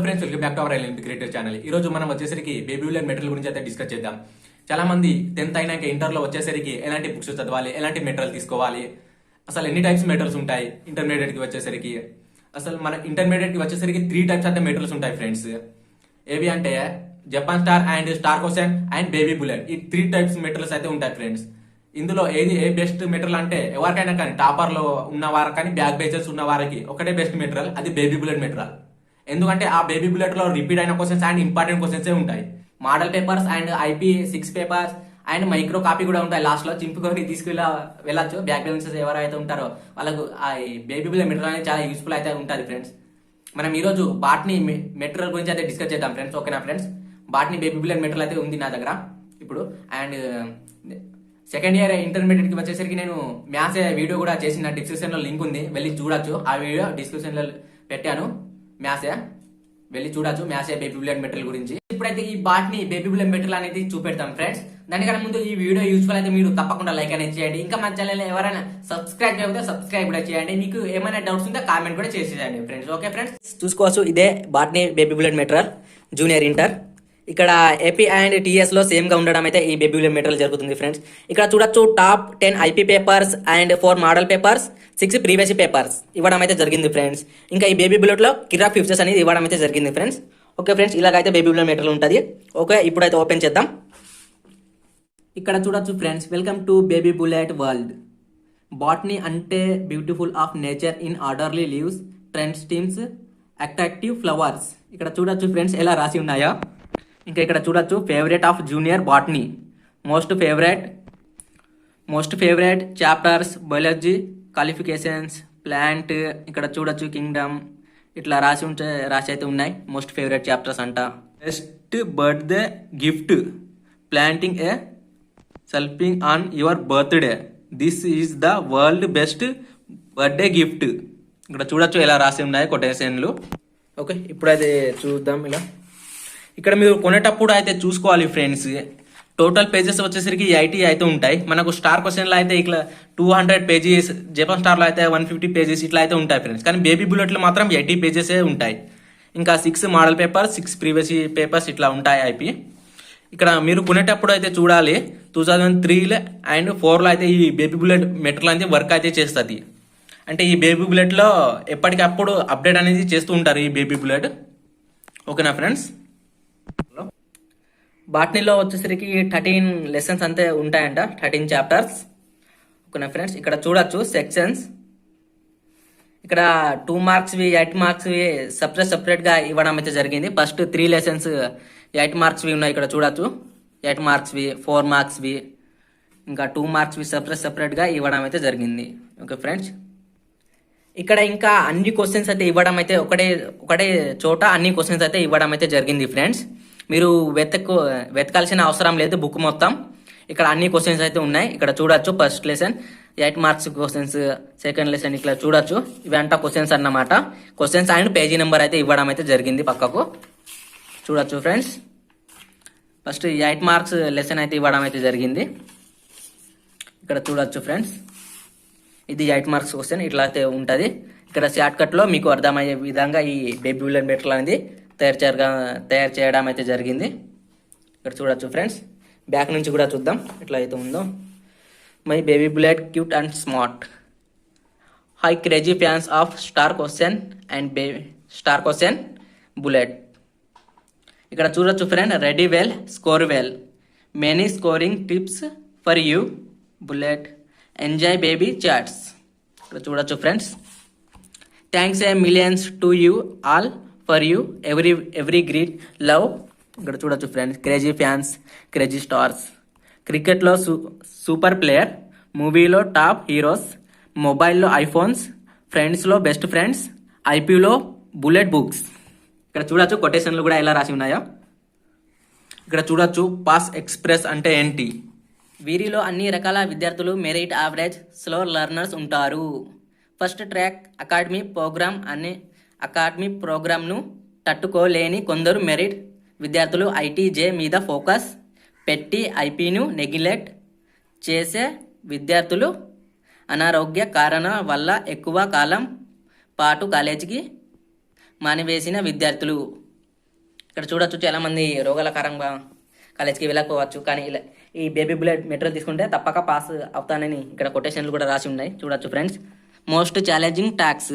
Friends welcome back to our island creator channel ఈ రోజు మనం వచ్చేసరికి బేబీ విలన్ మెటీరియల్ గురించి అయితే డిస్కస్ చేద్దాం. చాలా మంది టెన్త్ అయినాక ఇంటర్లో వచ్చేసరికి ఎలాంటి బుక్స్ చదవాలి ఎలాంటి మెటీరియల్ తీసుకోవాలి? అసలు ఎన్ని టైప్స్ మెటీరియల్స్ ఉంటాయి ఇంటర్మీడియట్కి వచ్చేసరికి? అసలు మన ఇంటర్మీడియట్కి వచ్చేసరికి త్రీ టైప్స్ అయితే మెటీరియల్స్ ఉంటాయి ఫ్రెండ్స్ ఏవి అంటే జపాన్ స్టార్ అండ్ స్టార్ కోసెన్ అండ్ బేబీ బుల్లెట్ ఈ త్రీ టైప్స్ మెటీరియల్స్ అయితే ఉంటాయి ఫ్రెండ్స్ ఇందులో ఏది ఏ బెస్ట్ మెటీరియల్ అంటే ఎవరికైనా కానీ టాపర్లో ఉన్న వారు కానీ బ్యాక్ బేజెస్ ఉన్న వారికి ఒకటే బెస్ట్ మెటీరియల్ అది బేబీ బుల్లెట్ మెటీరియల్ ఎందుకంటే ఆ బేబీ బుల్లెట్లో రిపీట్ అయిన క్వశ్చన్స్ అండ్ ఇంపార్టెంట్ క్వశ్చన్స్ ఉంటాయి. Model papers and IP six papers and micro copy కూడా ఉంటాయి. లాస్ట్లో చింపుకొని తీసుకెళ్ళ వెళ్ళచ్చు. బ్యాక్ బెంచెస్ ఎవరైతే ఉంటారో వాళ్ళకు ఆ బేబీ బుల్లెట్ మెటీరియల్ అనేది చాలా యూస్ఫుల్ అయితే ఉంటుంది ఫ్రెండ్స్ మనం ఈ రోజు బాట్ని మెటీరియల్ గురించి అయితే డిస్కస్ చేద్దాం ఫ్రెండ్స్ ఓకేనా friends botany baby bullet material అయితే ఉంది నా దగ్గర ఇప్పుడు. అండ్ సెకండ్ ఇయర్ ఇంటర్మీడియట్కి వచ్చేసరికి నేను మ్యాథ్స్ వీడియో కూడా చేసిన. డిస్క్రిప్షన్లో లింక్ ఉంది. వెళ్ళి చూడొచ్చు. ఆ వీడియో డిస్క్రిప్షన్లో పెట్టాను. మ్యాసే? వెళ్ళి చూడొచ్చు. మ్యాసే బేబీ బుల్లెట్ మెటీరియల్ గురించి. ఇప్పుడైతే ఈ బాట్ని బేబీ బుల్లెట్ మెటీరియల్ అనేది చూపెడతాం ఫ్రెండ్స్ దానికన్నా ముందు ఈ వీడియో యూస్ఫుల్ అయితే మీరు తప్పకుండా లైక్ అనేది చేయండి. ఇంకా మన ఛానల్ ఎవరైనా సబ్స్క్రైబ్ చేయకపోతే సబ్స్క్రైబ్ కూడా చేయండి. మీకు ఏమైనా డౌట్స్ ఉంటే కామెంట్ కూడా చేసేయండి ఫ్రెండ్స్ ఓకే ఫ్రెండ్స్ చూసుకోవచ్చు. ఇదే botany baby bullet material junior inter ఇక్కడ ఏపీ అండ్ టీఎస్లో సేమ్గా ఉండడం అయితే ఈ బేబీ మెటీరియల్ జరుగుతుంది ఫ్రెండ్స్ ఇక్కడ చూడొచ్చు top ten IP papers and four model papers six previous papers ఇవ్వడం అయితే జరిగింది ఫ్రెండ్స్ ఇంకా ఈ బేబీ బుల్లెట్లో కిరాక్ అనేది ఇవ్వడం అయితే జరిగింది ఫ్రెండ్స్ ఓకే ఫ్రెండ్స్ ఇలాగైతే బేబీ బుల్లెట్ మెటీరియల్ ఉంటుంది. ఓకే ఇప్పుడైతే ఓపెన్ చేద్దాం. ఇక్కడ చూడొచ్చు friends welcome to baby bullet world botany అంటే beautiful of nature in orderly leaves trend stems attractive flowers ఇక్కడ చూడొచ్చు ఫ్రెండ్స్ ఎలా రాసి ఉన్నాయా. ఇంకా ఇక్కడ చూడొచ్చు favourite of junior botany most favourite most favourite chapters biology qualifications plant ఇక్కడ చూడొచ్చు కింగ్డమ్ ఇట్లా రాసి ఉంటే రాసి అయితే ఉన్నాయి. మోస్ట్ ఫేవరెట్ చాప్టర్స్ అంట. Best birthday gift planting a sapling on your birthday this is the world best birthday gift ఇక్కడ చూడొచ్చు ఎలా రాసి ఉన్నాయి కొటేషన్లు ఓకే ఇప్పుడైతే చూద్దాం ఇలా. ఇక్కడ మీరు కొనేటప్పుడు అయితే చూసుకోవాలి ఫ్రెండ్స్ టోటల్ పేజెస్ వచ్చేసరికి ఎయిటీ అయితే ఉంటాయి. మనకు స్టార్ క్వశ్చన్లో అయితే ఇట్లా టూ హండ్రెడ్ పేజెస్ జపాన్ స్టార్లో అయితే వన్ ఫిఫ్టీ పేజెస్ ఇట్లా అయితే ఉంటాయి ఫ్రెండ్స్ కానీ బేబీ బుల్లెట్లో మాత్రం ఎయిటీ పేజెసే ఉంటాయి. ఇంకా six model paper six previous papers ఇట్లా ఉంటాయి ఐపీ ఇక్కడ మీరు కొనేటప్పుడు అయితే చూడాలి. టూ థౌజండ్ త్రీలో అండ్ ఫోర్లో అయితే ఈ బేబీ బుల్లెట్ మెటీరియల్ అనేది వర్క్ అయితే చేస్తుంది. అంటే ఈ బేబీ బుల్లెట్లో ఎప్పటికప్పుడు అప్డేట్ అనేది చేస్తూ ఉంటారు ఈ బేబీ బుల్లెట్ ఓకేనా ఫ్రెండ్స్ బాట్నీలో వచ్చేసరికి థర్టీన్ లెసన్స్ అంతే ఉంటాయంట థర్టీన్ చాప్టర్స్. ఓకేనా ఫ్రెండ్స్? ఇక్కడ చూడొచ్చు సెక్షన్స్. ఇక్కడ టూ మార్క్స్వి ఎయిట్ మార్క్స్వి సపరేట్ సపరేట్గా ఇవ్వడం అయితే జరిగింది. ఫస్ట్ త్రీ లెసన్స్ ఎయిట్ మార్క్స్వి ఉన్నాయి ఇక్కడ చూడొచ్చు. ఎయిట్ మార్క్స్వి ఫోర్ మార్క్స్వి ఇంకా టూ మార్క్స్వి సపరేట్ సపరేట్గా ఇవ్వడం అయితే జరిగింది. Okay friends? ఇక్కడ ఇంకా అన్ని క్వశ్చన్స్ అయితే ఇవ్వడం అయితే ఒకటే ఒకటే చోట అన్ని క్వశ్చన్స్ అయితే ఇవ్వడం అయితే జరిగింది ఫ్రెండ్స్. మీరు వెతకు వెతకాల్సిన అవసరం లేదు బుక్ మొత్తం. ఇక్కడ అన్ని క్వశ్చన్స్ అయితే ఉన్నాయి. ఇక్కడ చూడొచ్చు first lesson eight marks questions second lesson ఇట్లా చూడొచ్చు. ఇవంతా క్వశ్చన్స్ అన్నమాట. క్వశ్చన్స్ అండ్ పేజీ నెంబర్ అయితే ఇవ్వడం అయితే జరిగింది పక్కకు. చూడొచ్చు friends first eight marks lesson అయితే ఇవ్వడం అయితే జరిగింది. ఇక్కడ చూడొచ్చు ఫ్రెండ్స్ ఇది ఎయిట్ మార్క్స్ క్వశ్చన్ ఇట్లా అయితే ఉంటుంది. ఇక్కడ షార్ట్ కట్లో మీకు అర్థమయ్యే విధంగా ఈ బేబీ బుల్లెట్ మెటీరియల్ అనేది తయారు చేయగా తయారు చేయడం అయితే జరిగింది. ఇక్కడ చూడొచ్చు ఫ్రెండ్స్. బ్యాక్ నుంచి కూడా చూద్దాం. ఎట్లా అయితే ఉందో. My baby bullet cute and smart. Hi crazy fans of star question and baby star question bullet. ఇక్కడ చూడొచ్చు friend ready well score well. Many scoring tips for you bullet. Enjoy baby chats ఇక్కడ చూడొచ్చు friends. Thanks a millions to you all for you every every greet love. ఇక్కడ చూడొచ్చు friends crazy fans crazy stars. క్రికెట్లో సూ super player మూవీలో top heroes మొబైల్లో iPhones ఫ్రెండ్స్లో best friends ఐపీలో బుల్లెట్ బుక్స్. ఇక్కడ చూడొచ్చు కొటేషన్లు కూడా ఎలా రాసి ఉన్నాయో. ఇక్కడ చూడొచ్చు పాస్ ఎక్స్ప్రెస్ అంటే ఏంటి. వీరిలో అన్ని రకాల విద్యార్థులు మెరిట్ యావరేజ్ స్లో లర్నర్స్ ఉంటారు. ఫస్ట్ ట్రాక్ అకాడమీ ప్రోగ్రామ్ అనే అకాడమీ ప్రోగ్రామ్ను తట్టుకోలేని కొందరు మెరిట్ విద్యార్థులు ఐటీజే మీద ఫోకస్ పెట్టి ఐపీను నెగ్లెక్ట్ చేసే విద్యార్థులు అనారోగ్య కారణాల వల్ల ఎక్కువ కాలం పాటు కాలేజీకి మానివేసిన విద్యార్థులు. ఇక్కడ చూడొచ్చు చాలామంది రోగాల కారణంగా కాలేజ్కి వెళ్ళకపోవచ్చు కానీ ఇలా ఈ బేబీ బుల్లెట్ మెటీరియల్ తీసుకుంటే తప్పక పాస్ అవుతానని ఇక్కడ కొటేషన్లు కూడా రాసి ఉన్నాయి. చూడొచ్చు ఫ్రెండ్స్. Most challenging talks.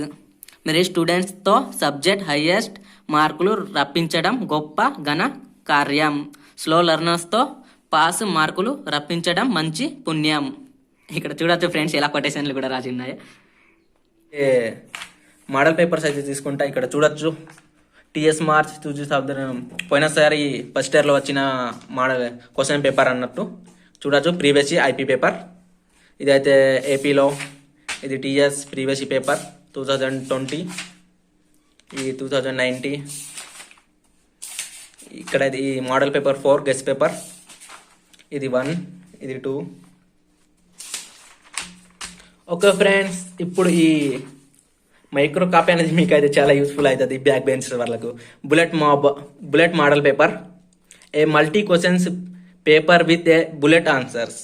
మీరు స్టూడెంట్స్తో సబ్జెక్ట్ హైయెస్ట్ మార్కులు రప్పించడం గొప్ప ఘన కార్యం. స్లో లెర్నర్స్తో పాస్ మార్కులు రప్పించడం మంచి పుణ్యం. ఇక్కడ చూడొచ్చు ఫ్రెండ్స్ ఎలా కొటేషన్లు కూడా రాసి ఉన్నాయి. ఏ మోడల్ పేపర్స్ అయితే తీసుకుంటా ఇక్కడ చూడొచ్చు. టిఎస్ మార్చ్ టూ థౌసండ్ పోయినసారి ఫస్ట్ ఇయర్లో వచ్చిన మోడల్ క్వశ్చన్ పేపర్ అన్నట్టు. చూడొచ్చు ప్రీవియస్ ఐపీ పేపర్ ఇదైతే ఏపీలో ఇది TS previous paper two thousand twenty ఈ టూ థౌజండ్ నైంటీ ఇక్కడ ఇది model paper four guest paper ఇది వన్ ఇది టూ ఓకే ఫ్రెండ్స్ ఇప్పుడు ఈ మైక్రో కాపీ అనేది మీకు అయితే చాలా యూస్ఫుల్ అవుతుంది బ్యాక్ బెంచ్ వాళ్ళకు. Bullet mob bullet model paper a multi questions paper with a bullet answers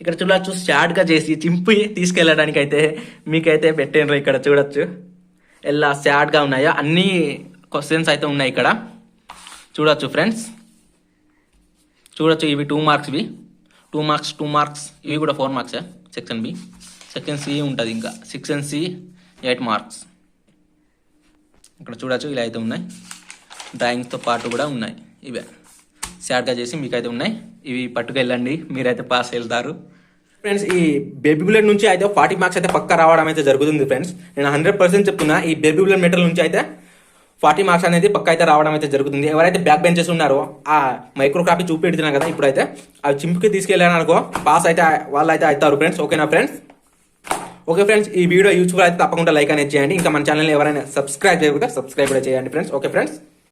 ఇక్కడ చూడొచ్చు షార్ట్గా చేసి చింపి తీసుకెళ్ళడానికి అయితే మీకైతే పెట్టిండ్రు ఇక్కడ చూడొచ్చు. ఎలా షార్ట్గా ఉన్నాయో అన్ని క్వశ్చన్స్ అయితే ఉన్నాయి ఇక్కడ. చూడొచ్చు ఫ్రెండ్స్ చూడొచ్చు ఇవి టూ మార్క్స్వి టూ మార్క్స్ టూ మార్క్స్ ఇవి కూడా four marks section B section C ఉంటుంది ఇంకా. సెక్షన్ సి ఎయిట్ మార్క్స్ ఇక్కడ చూడొచ్చు ఇలా అయితే ఉన్నాయి. డ్రాయింగ్స్తో పాటు కూడా ఉన్నాయి ఇవే. షార్ట్గా చేసి మీకైతే ఉన్నాయి. ఇవి పట్టుకెళ్ళండి. మీరైతే పాస్ వెళ్తారు. ఫ్రెండ్స్ ఈ బేబీ బుల్లెట్ నుంచి అయితే ఫార్టీ మార్క్స్ అయితే పక్క రావడం అయితే జరుగుతుంది ఫ్రెండ్స్ నేను హండ్రెడ్ పర్సెంట్ చెప్తున్నా ఈ బేబీ బుల్లెట్ మెటీరియల్ నుంచి అయితే ఫార్టీ మార్క్స్ అనేది పక్క అయితే రావడం అయితే జరుగుతుంది. ఎవరైతే బ్యాక్ బెంచెస్ ఉన్నారో ఆ మైక్రో కాపీ చూపెడుతున్నా కదా ఇప్పుడైతే అవి చింపుకి తీసుకెళ్ళాను అనుకో పాస్ అయితే వాళ్ళు అయితే అవుతారు ఫ్రెండ్స్ ఓకేనా ఫ్రెండ్స్ ఓకే ఫ్రెండ్స్ ఈ వీడియో యూస్ఫుల్ అయితే తప్పకుండా లైక్ అనేది చేయండి. ఇంకా మన ఛానల్ ఎవరైనా సబ్స్క్రైబ్ చేయకపోతే సబ్స్క్రైబ్ కూడా చేయండి ఫ్రెండ్స్ ఓకే ఫ్రెండ్స్